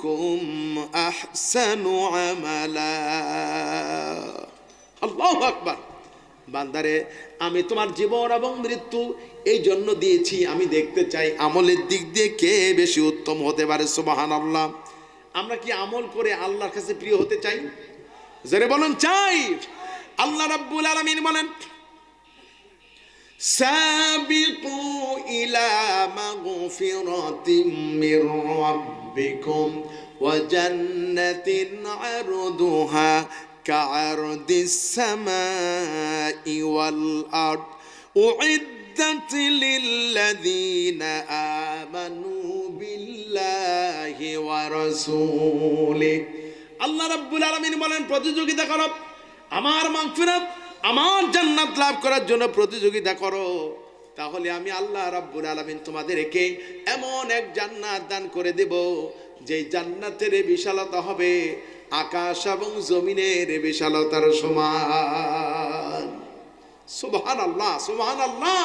আইয়ুকুম আহসানু عملا الله আকবার। বান্দারে, আমি তোমার জীবন এবং মৃত্যু এই জন্য দিয়েছি, আমি দেখতে চাই আমলের দিক দিয়ে কে বেশি উত্তম হতে পারে সুবাহান আল্লাহ আমরা কি আমল করে আল্লাহর কাছে প্রিয় হতে চাই? জোরে বলেন, চাই। আল্লাহ রাব্বুল আলামিন বলেন سابقوا إلى مغفرة من ربكم وجنة عرضها كعرض السماء والأرض أعدت للذين آمنوا بالله ورسوله আল্লাহ রাব্বুল আলামিন বলেন প্রতিযোগিতা করো আমার মাগফিরাত আমার জান্নাত লাভ করার জন্য প্রতিযোগিতা করো। তাহলে আমি আল্লাহ রাব্বুল আলামিন তোমাদেরকে এমন এক জান্নাত দান করে দেব যে জান্নাতের বিশালতা হবে আকাশ এবং জমিনের বিশালতার সমান। সুবহান আল্লাহ সুবহান আল্লাহ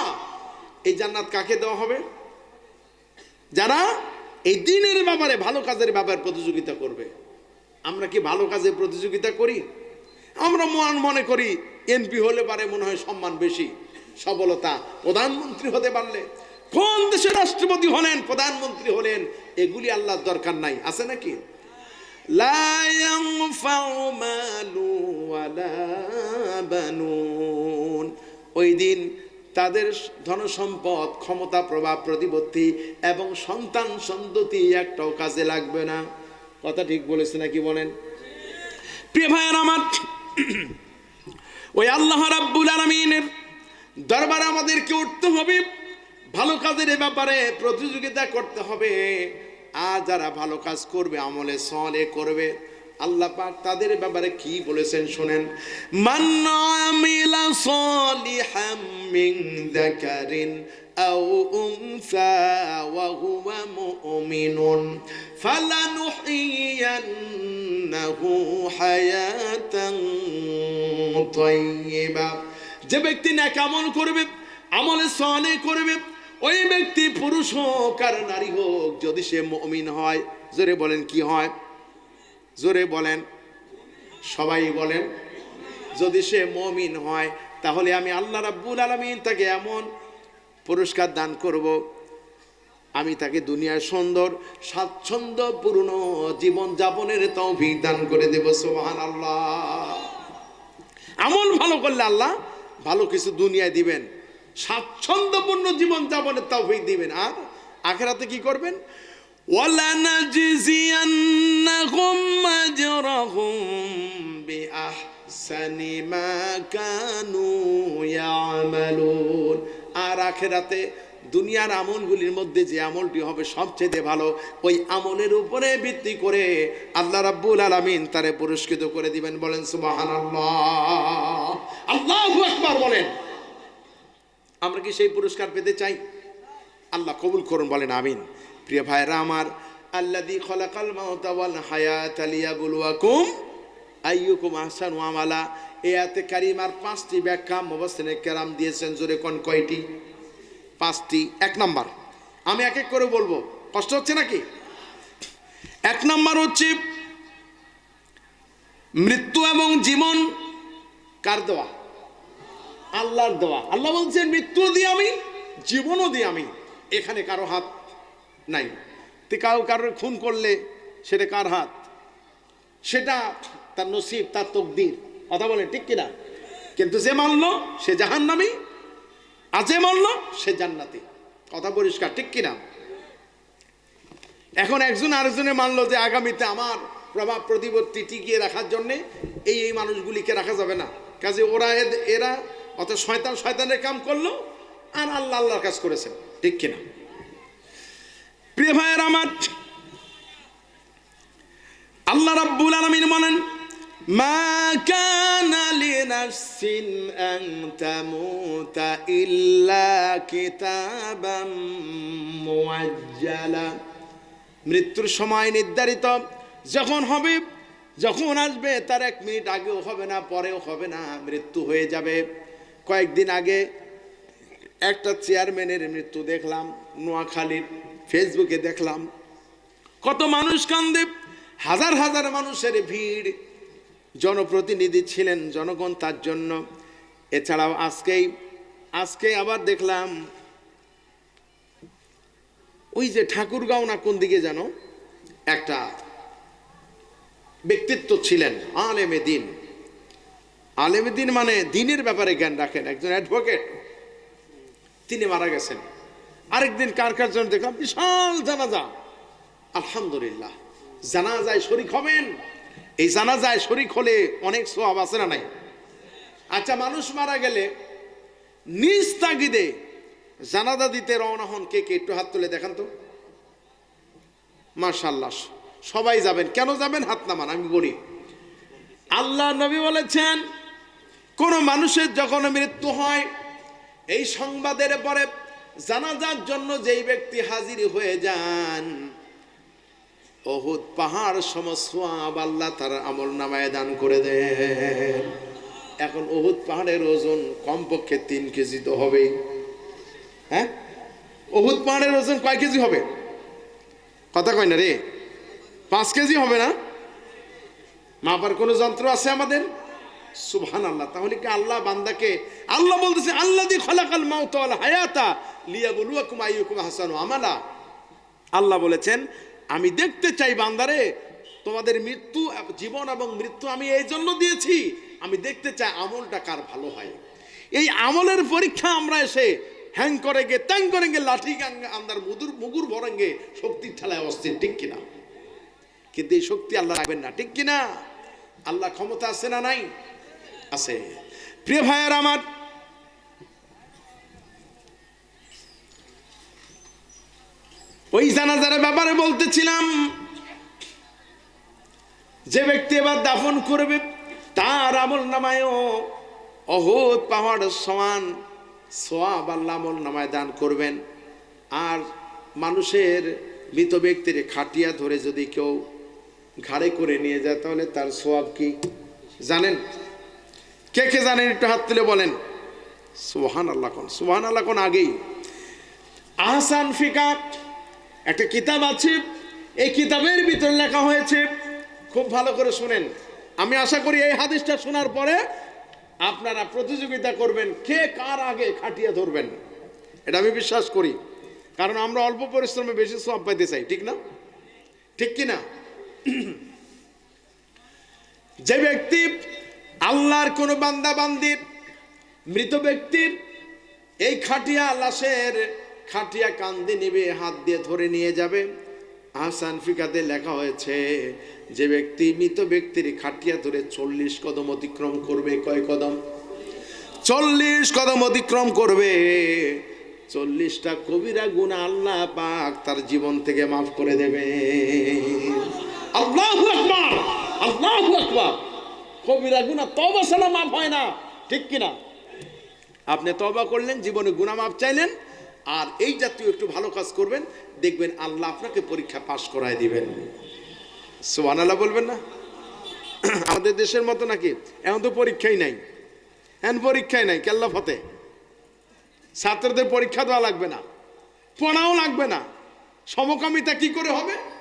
এই জান্নাত কাকে দেওয়া হবে? যারা এই দিনের ব্যাপারে ভালো কাজের ব্যাপারে প্রতিযোগিতা করবে। আমরা কি ভালো কাজে প্রতিযোগিতা করি? আমরা মন মনে করি এমপি হলে পারে মনে হয় সম্মান বেশি, সফলতা। প্রধানমন্ত্রী হতে পারলে। কোন দেশের রাষ্ট্রপতি হলেন, প্রধানমন্ত্রী হলেন, এগুলি আল্লাহর দরকার নাই। আছে নাকি? ওই দিন তাদের ধনসম্পদ, ক্ষমতা প্রভাব, প্রতিপত্তি এবং সন্তান সন্ততি একটাও কাজে লাগবে না। কথা ঠিক বলেছে নাকি বলেন? প্রিয় ভাইয়ের আমার ওই আল্লাহ রাব্বুল আলমিনের দরবার আমাদেরকে উঠতে হবে। ভালো কাজের এ ব্যাপারে প্রতিযোগিতা করতে হবে। আর যারা ভালো কাজ করবে, আমলে সলে করবে আল্লাহ পাক তাদের ব্যাপারে কি বলেছেন শুনেন, মান আমিলা সলিহাম মিন যাকারিন আও উনসা ওয়া হুয়া মুমিনুন, ফালানুহিয়ান্নাহু হায়াতান তাইয়্যিবা যে ব্যক্তি ন্যাক আমল করবে, আমলে সলে করবে, ওই ব্যক্তি পুরুষ হোক আর নারী হোক, যদি সে মমিন হয়, জোরে বলেন কি হয়? জোরে বলেন। সবাই বলেন, যদি সে মমিন হয়, তাহলে আমি আল্লাহ রাব্বুল আলমিন তাকে এমন পুরস্কার দান করব। আমি তাকে দুনিয়ার সুন্দর, স্বাচ্ছন্দ্যপূর্ণ জীবন যাপনের তৌফিক দান করে দেব সোহান আল্লাহ আমল ভালো করলে আল্লাহ ভালো কিছু দুনিয়ায় দিবেন, স্বাচ্ছন্দ্যপূর্ণ জীবন যাপনের তৌফিক দিবেন। আর আখেরাতে কি করবেন? ولنجزينهم أجرهم بأحسن ما كانوا يعملون। আর আখেরাতে দুনিয়ার আমলগুলির মধ্যে যে আমলটি হবে সবচেয়ে ভালো, ওই আমলের উপরে ভিত্তি করে আল্লাহ রাব্বুল আলামিন তারে পুরস্কৃত করে দিবেন বলেন, সুবহানাল্লাহ। আল্লাহু আকবার বলেন। আমরা কি সেই পুরস্কার পেতে চাই? আল্লাহ কবুল করুন বলেন, আমিন। প্রিয় ভাইরা আমার আল্লাদি খলাকাল মাউতা ওয়াল হায়াত লিয়াবলুয়াকুম আইয়ুকুম আহসানু আমালা। এই আয়াতে কারিমার পাঁচটি ব্যাখ্যা মুবাসসিরে কেরাম দিয়েছেন, জোরে কোন কয়টি? পাঁচটি। এক নাম্বার। আমি এক এক করে বলব। কষ্ট হচ্ছে নাকি? এক নাম্বার হচ্ছে, মৃত্যু এবং জীবন কার দেওয়া? আল্লাহর দেওয়া। আল্লাহ বলছেন মৃত্যু দিয়ে আমি, জীবনও দিই আমি। এখানে কারও হাত নাই। তে কারও কারোর খুন করলে সেটা কার হাত? সেটা তার নসিব, তার তকদির। কথা বলে ঠিক কিনা? কিন্তু যে মানলো সে জাহান্নামী, আর যে মানলো সে জান্নাতি। কথা পরিষ্কার, ঠিক কিনা? এখন একজন আরেকজনে মানলো যে আগামীতে আমার প্রভাব প্রতিপত্তি টিকিয়ে রাখার জন্যে এই এই মানুষগুলিকে রাখা যাবে না। কাজে ওরা এরা অত শয়তান, শয়তানের কাম করল, আর আল্লাহ আল্লাহর কাজ করেছেন। ঠিক কিনা? প্রিয় ভাইয়ের আমার, আল্লাহ রাব্বুল আলামিন বলেন, মা কানা লিনাফসিন আন তামুতা ইল্লা কিতাবাম মুআজ্জালা। মৃত্যুর সময় নির্ধারিত, যখন হবে, যখন আসবে, তার এক মিনিট আগেও হবে না, পরেও হবে না, মৃত্যু হয়ে যাবে। কয়েকদিন আগে একটা চেয়ারম্যানের মৃত্যু দেখলাম নোয়াখালীর। ফেসবুকে দেখলাম, কত মানুষ কান্দে, হাজার হাজার মানুষের ভিড়। জনপ্রতিনিধি ছিলেন জনগণ তার জন্য। এছাড়াও আজকেই, আজকে আবার দেখলাম, ওই যে ঠাকুরগাঁও না কোন দিকে যেন, একটা ব্যক্তিত্ব ছিলেন, আলেমে দিন। আলেমে দিন মানে দিনের ব্যাপারে জ্ঞান রাখেন, একজন অ্যাডভোকেট। তিনি মারা গেছেন। আরেকদিন কার জন্য দেখলাম, বিশাল জানাজা। আলহামদুলিল্লাহ। জানাজায় শরিক হবেন। এই জানাজায় শরিক হলে অনেক সোয়াব আছে না নাই? আচ্ছা মানুষ মারা গেলে নিজ তাগিদে জানাজা দিতে রওনা হন কে কে? একটু হাত তুলে দেখান তো। মার্শাল্লাহ সবাই যাবেন। কেন যাবেন? হাত নামান, আমি বলি। আল্লাহ নবী বলেছেন, কোন মানুষের যখন মৃত্যু হয়, এই সংবাদের পরে জানাজার জন্য যেই ব্যক্তি হাজির হয়ে যান, অহুদ পাহাড় সমসোয়াব আল্লাহ তার আমল নামায় দান করে দেন। এখন অহুদ পাহাড়ের ওজন কমপক্ষে তিন কেজি তো হবেই। হ্যাঁ? অহুদ পাহাড়ের ওজন কয় কেজি হবে? কথা কয় না রে। পাঁচ কেজি হবে না? মাপার কোনো যন্ত্র আছে আমাদের? সুবহান আল্লাহ তাহলে কি আল্লাহ বান্দাকে, আল্লাহ বলতেছে আল্লাহ দি খলাকাল মাউত হায়াতা লিয়া বলুয়াকুম আইয়ুকুম হাসানু আমালা। আল্লাহ বলেছেন, আমি দেখতে চাই বান্দারে, তোমাদের মৃত্যু, জীবন এবং মৃত্যু আমি এই জন্য দিয়েছি, আমি দেখতে চাই আমলটা কার ভালো হয়। এই আমলের পরীক্ষা আমরা এসে হ্যাং করে গে ত্যাং করে গে লাঠি আমদার মুদুর, মুগুর ভরেঙ্গে শক্তির ঠেলায় অস্থির, ঠিক কিনা? কিন্তু এই শক্তি আল্লাহ রাখবেন না, ঠিক কিনা? আল্লাহ ক্ষমতা আছে না নাই? আছে। প্রিয় ভাইয়ার আমার, ওই জানাজারের ব্যাপারে বলতেছিলাম, যে ব্যক্তি এবার দাফন করবে, তার আমল নামায়ও অহুত পাহাড় সমান সোয়াব আল্লাহ আমল নামায় দান করবেন। আর মানুষের মৃত ব্যক্তির খাটিয়া ধরে যদি কেউ ঘাড়ে করে নিয়ে যায়, তাহলে তার সোয়াব কি? জানেন? কে কে জানেন? একটু হাত তুলে বলেন। সুবহান আল্লাহ কোন সুবহান আল্লাহ কোন আগেই। আহসান ফিকা একটা কিতাব আছে, এই কিতাবের ভিতর লেখা হয়েছে, খুব ভালো করে শুনেন। আমি আশা করি এই হাদিসটা শোনার পরে আপনারা প্রতিযোগিতা করবেন, কে কার আগে খাটিয়ে ধরবেন। এটা আমি বিশ্বাস করি। কারণ আমরা অল্প পরিশ্রমে বেশি সব পাইতে চাই, ঠিক না? ঠিক কি না যে ব্যক্তি আল্লাহর কোন বান্দা বান্দির, মৃত ব্যক্তির, এই খাটিয়া লাশের খাটিয়া কান্দে নিবে, হাত দিয়ে ধরে নিয়ে যাবে। আহসান ফিকাতে লেখা হয়েছে, যে ব্যক্তি, মৃত ব্যক্তির খাটিয়া ধরে চল্লিশ কদম অতিক্রম করবে, কয় কদম? চল্লিশ কদম অতিক্রম করবে। চল্লিশটা কবিরা গুণা আল্লাহ পাক তার জীবন থেকে মাফ করে দেবে। আল্লাহ আল্লাহ আকবার। কবিরা গুণা তবা ছাড়া মাফ হয় না। ঠিক কিনা? আপনি তবা করলেন, জীবনে গুণা মাফ চাইলেন, আর এই জাতীয় একটু ভালো কাজ করবেন, দেখবেন আল্লাহ আপনাকে পরীক্ষা পাশ করায় দিবেন। সোহান আল্লাহ বলবেন না? আমাদের দেশের মতো নাকি? এখন তো পরীক্ষাই নাই। এখন পরীক্ষাই নাই, কেল্লা ফতে। ছাত্রদের পরীক্ষা দেওয়া লাগবে না। পড়াও লাগবে না। সমকামিতা কি করে হবে?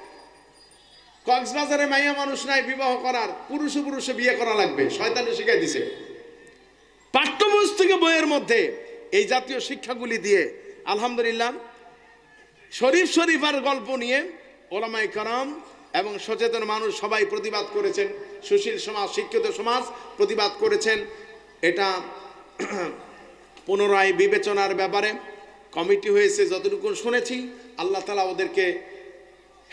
কক্সবাজারে মাইয়া মানুষ নাই, বিবাহ করার, পুরুষে পুরুষে বিয়ে করা লাগবে। শয়তানি শিখাই দিছে। পাঠ্যপুস্তকে বইয়ের মধ্যে এই জাতীয় শিক্ষাগুলি দিয়ে আলহামদুলিল্লাহ, শরীফ শরীফার গল্প নিয়ে ওলামাই কারাম এবং সচেতন মানুষ সবাই প্রতিবাদ করেছেন। সুশীল সমাজ, শিক্ষিত সমাজ প্রতিবাদ করেছেন। এটা পুনরায় বিবেচনার ব্যাপারে কমিটি হয়েছে, যতটুকু শুনেছি, আল্লাহ তালা ওদেরকে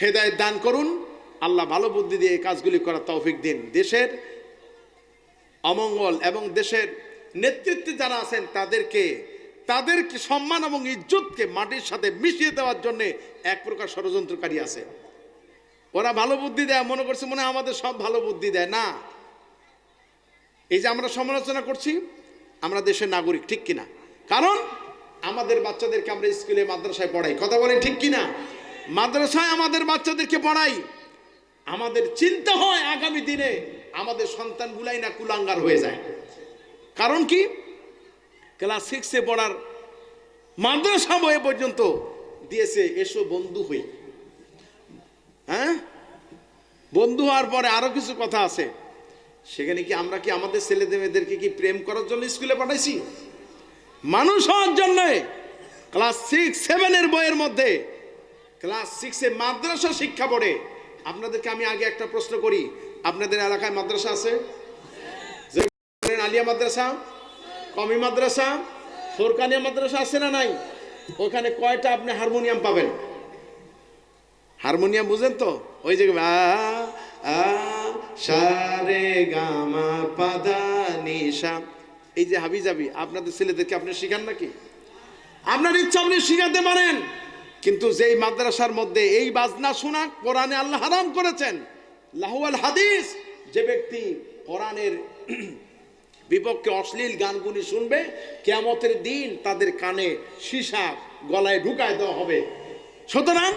হেদায়ত দান করুন। আল্লাহ ভালো বুদ্ধি দিয়ে এই কাজগুলি করার তৌফিক দিন। দেশের অমঙ্গল এবং দেশের নেতৃত্বে যারা আছেন, তাদেরকে তাদেরকে সম্মান এবং ইজ্জতকে মাটির সাথে মিশিয়ে দেওয়ার জন্য এক প্রকার ষড়যন্ত্রকারী আছে। ওরা ভালো বুদ্ধি দেয়, মনে করছে মনে আমাদের সব ভালো বুদ্ধি দেয়। না। এই যে আমরা সমালোচনা করছি, আমরা দেশের নাগরিক, ঠিক কিনা? কারণ আমাদের বাচ্চাদেরকে আমরা স্কুলে, মাদ্রাসায় পড়াই। কথা বলেন ঠিক কিনা? মাদ্রাসায় আমাদের বাচ্চাদেরকে পড়াই। আমাদের চিন্তা হয় আগামী দিনে আমাদের সন্তানগুলাই না কুলাঙ্গার হয়ে যায়। কারণ কি? ক্লাস সিক্সে পড়ার মাদ্রাসা বয়ে পর্যন্ত দিয়েছে, এসো বন্ধু হই। হ্যাঁ? বন্ধু হওয়ার পরে আরও কিছু কথা আছে। সেখানে কি আমরা কি আমাদের ছেলেদের মেয়েদেরকে কি প্রেম করার জন্য স্কুলে পাঠাইছি? মানুষ হওয়ার জন্য ক্লাস সিক্স, সেভেনের বইয়ের মধ্যে ক্লাস সিক্সে মাদ্রাসা শিক্ষা পড়ে আপনাদেরকে আমি আগে একটা প্রশ্ন করি। আপনাদের এলাকায় মাদ্রাসা আছে? আলিয়া মাদ্রাসা, কমি মাদ্রাসা, ফোরকানিয়া মাদ্রাসা আছে না নাই? ওখানে কয়টা আপনি হারমোনিয়াম পাবেন? হারমোনিয়াম বুঝেন তো? ওই যে সারে গামা পাদা নিশা এই যে হাবি যাবি আপনাদের ছেলেদেরকে আপনি শিখান নাকি? আপনার ইচ্ছা আপনি শিখাতে পারেন। কিন্তু যেই মাদ্রাসার মধ্যে এই বাজনা শোনা কোরআনে আল্লাহ হারাম করেছেন, লাহুয়াল হাদিস, যে ব্যক্তি কোরআনের বিপক্ষে অশ্লীল গানগুলি শুনবে, কেয়ামতের দিন তাদের কানে সীসা গলায় ঢুকায় দেওয়া হবে। সুতরাং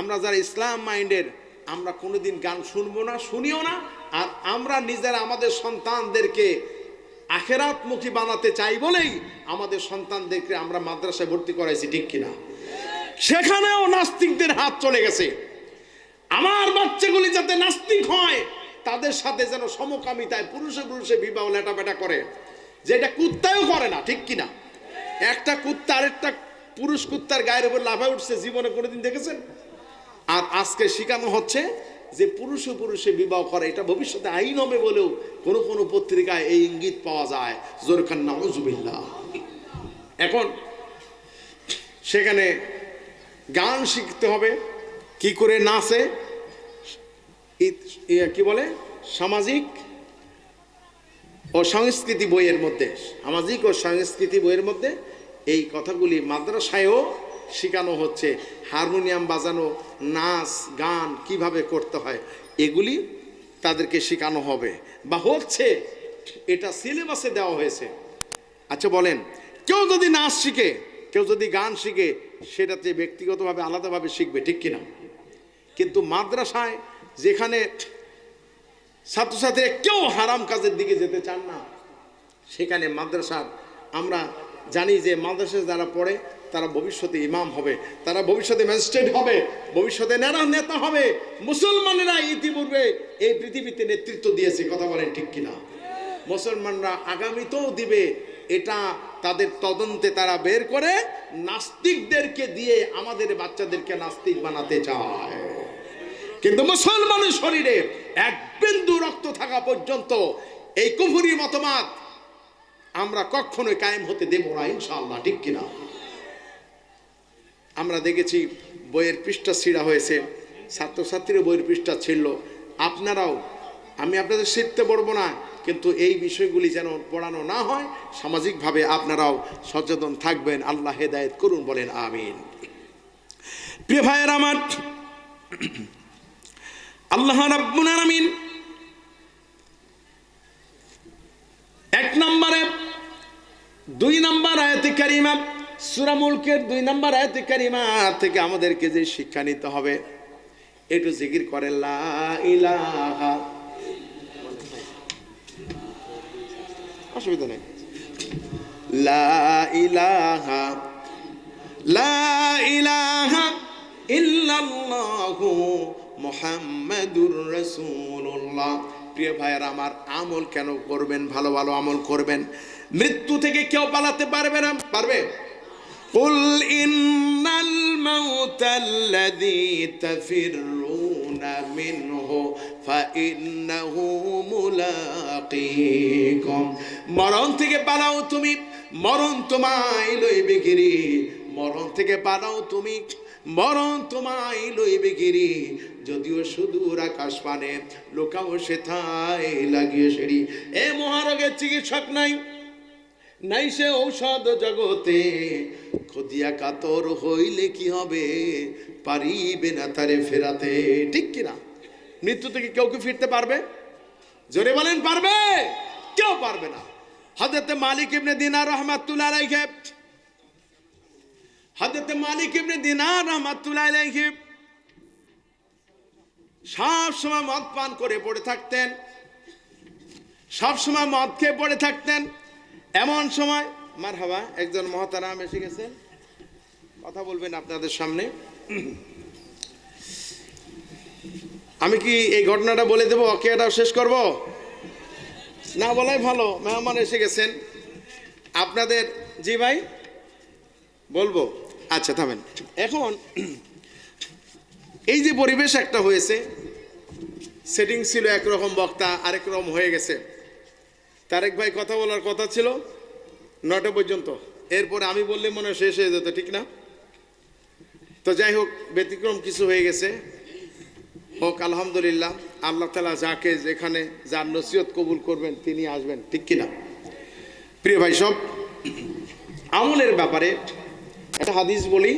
আমরা যারা ইসলাম মাইন্ডের, আমরা কোনোদিন গান শুনব না, শুনিও না, আর আমরা নিজেরা আমাদের সন্তানদেরকে আখেরাতমুখী বানাতে চাই বলেই আমাদের সন্তানদেরকে আমরা মাদ্রাসায় ভর্তি করাইছি, ঠিক কিনা? সেখানেও নাস্তিকদের হাত চলে গেছে। আমার বাচ্চাগুলি যাতে নাস্তিক হয়, তাদের সাথে যেন সমকামিতায় পুরুষে পুরুষে বিবাহ লেটাপেটা করে, যেটা কুত্তাও করে না, ঠিক কিনা? একটা কুত্তা আরেকটা পুরুষ কুত্তার গায়ের উপর লাফায় উঠছে, জীবনে কোনোদিন দেখেছেন? আর আজকে শেখানো হচ্ছে যে পুরুষে পুরুষে বিবাহ করে, এটা ভবিষ্যতে আইন হবে বলেও কোনো কোনো পত্রিকায় এই ইঙ্গিত পাওয়া যায়, জোরখান নাউজুবিল্লাহ। এখন সেখানে গান শিখতে হবে, কি করে নাচে ইয়ে কি বলে, সামাজিক ও সংস্কৃতি বইয়ের মধ্যে, সামাজিক ও সংস্কৃতি বইয়ের মধ্যে এই কথাগুলি মাদ্রাসায়ও শেখানো হচ্ছে। হারমোনিয়াম বাজানো, নাচ, গান কীভাবে করতে হয়, এগুলি তাদেরকে শেখানো হবে। বা হচ্ছে, এটা সিলেবাসে দেওয়া হয়েছে। আচ্ছা বলেন, কেউ যদি নাচ শিখে, কেউ যদি গান শিখে সেটাতে ব্যক্তিগতভাবে, আলাদাভাবে শিখবে, ঠিক কিনা? কিন্তু মাদ্রাসায় যেখানে ছাত্রছাত্রীরা কেউ হারাম কাজের দিকে যেতে চান না, সেখানে মাদ্রাসার, আমরা জানি যে মাদ্রাসায় যারা পড়ে, তারা ভবিষ্যতে ইমাম হবে, তারা ভবিষ্যতে ম্যাজিস্ট্রেট হবে, ভবিষ্যতে নেতা নেতা হবে। মুসলমানেরা ইতিপূর্বে এই পৃথিবীতে নেতৃত্ব দিয়েছে, কথা বলেন ঠিক কিনা? মুসলমানরা আগামীতেও দিবে, এটা তাদের তদন্তে তারা বের করে, নাস্তিকদেরকে দিয়ে আমাদের বাচ্চাদেরকে নাস্তিক বানাতে চায়। কিন্তু মুসলমানের শরীরে এক বিন্দু রক্ত থাকা পর্যন্ত এই কুফুরি মতবাদ আমরা কখনোই কায়েম হতে দেব না, ইনশাআল্লাহ, ঠিক কিনা? আমরা দেখেছি বইয়ের পৃষ্ঠা ছিঁড়া হয়েছে, ছাত্রছাত্রীরা বইয়ের পৃষ্ঠা ছিঁড়ল। আপনারাও, আমি আপনাদের শিখতে পারব না কিন্তু এই বিষয়গুলি যেন পড়ানো না হয়, সামাজিকভাবে আপনারাও সচেতন থাকবেন। আল্লাহ হেদায়েত করুন, বলেন আমিন। প্রিয় ভাইয়ের আমার, আল্লাহ আলামিন এক নম্বরে, দুই নম্বর আয়াতে কারিমা, সূরা মুলকের দুই নম্বর আয়াতে কারিমা থেকে আমাদেরকে যে শিক্ষা নিতে হবে, একটু জিকির করে অসুবিধা নেই লা ইলাহা লা ইলাহা ইল্লাল্লাহু মুহাম্মাদুর রাসূলুল্লাহ প্রিয় ভাইয়ের আমার আমল কেন করবেন ভালো ভালো আমল করবেন মৃত্যু থেকে কেউ পালাতে পারবে না পারবে قل إن الموت الذي تفرون منه فإنه ملاقيكم মরণ থেকে পালাও তুমি মরণ তোমায় লইবে গিরি মরণ থেকে পালাও তুমি মরণ তোমায় লইবে গিরি যদিও সুদূর আকাশ পানে লোকাও সেথায় লাগিয়ে সেরি এ মহারোগের চিকিৎসক নাই নাই সে ঔষধ জগতে। খদিয়া কাতর হইলে কি হবে? পারিবে না তারে ফেরাতে। ঠিক কিনা? মৃত্যু থেকে কেউ কি ফিরতে পারবে? জোরে বলেন, পারবে? কেউ পারবে না। হজরতে মালিক ইবনে দিনার রহমাতুল্লাহ আলাইহি। হজরতে মালিক ইবনে দিনার রহমাতুল্লাহ আলাইহি সব সময় মদ পান করে পড়ে থাকতেন। সব সময় মদ খেয়ে পড়ে থাকতেন। এমন সময় মার হাবা একজন মহাতারাম এসে গেছেন কথা বলবেন আপনাদের সামনে। আমি কি এই ঘটনাটা বলে দেবো, অকেয়াটাও শেষ করব? না বলাই ভালো, মেহমান এসে গেছেন। আপনাদের, জি ভাই, বলব। আচ্ছা থামেন। এখন, এই যে পরিবেশ একটা হয়েছে, সেটিং ছিল একরকম বক্তা, আরেক রকম হয়ে গেছে। তারেক ভাই কথা বলার কথা ছিল নটা পর্যন্ত। এরপরে আমি বললে মনে শেষ হয়ে যেত, ঠিক না? তো যাই হোক, ব্যতিক্রম কিছু হয়ে গেছে। হোক, আলহামদুলিল্লাহ, আল্লাহ তালা যাকে যেখানে যার নসিহত কবুল করবেন, তিনি আসবেন, ঠিক কিনা? প্রিয় ভাই সব, আমলের ব্যাপারে একটা হাদিস বলি,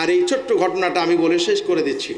আর এই ছোট্ট ঘটনাটা আমি বলে শেষ করে দিচ্ছি।